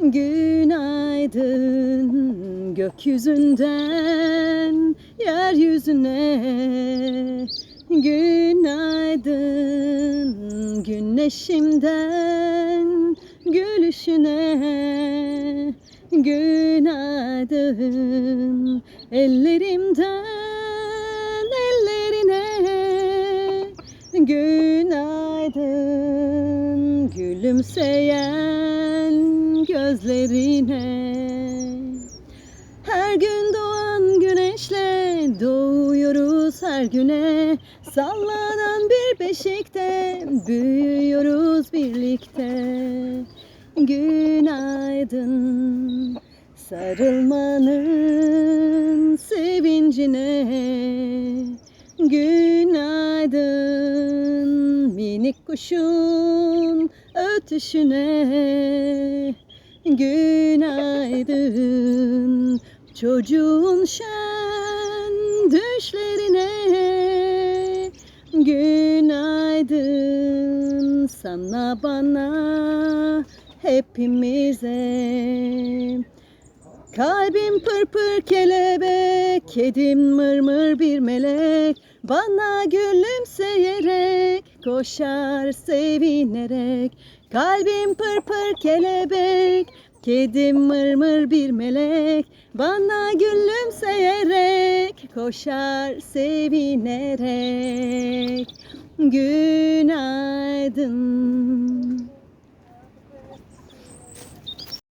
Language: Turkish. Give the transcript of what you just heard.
Günaydın gökyüzünden yeryüzüne. Günaydın güneşimden gülüşüne. Günaydın ellerimden ellerine. Günaydın gülümseyen gözlerine. Her gün doğan güneşle doğuyoruz her güne. Sallanan bir beşikte büyüyoruz birlikte. Günaydın sarılmanın sevincine. Günaydın minik kuşun ötüşüne Günaydın. Çocuğun şen düşlerine. Günaydın sana bana hepimize. Kalbim pırpır kelebek, kedim mırmır bir melek. Bana gülümseyerek, koşar sevinerek. Kalbim pırpır kelebek, kedim mırmır bir melek Bana gülümseyerek, koşar sevinerek. Günaydın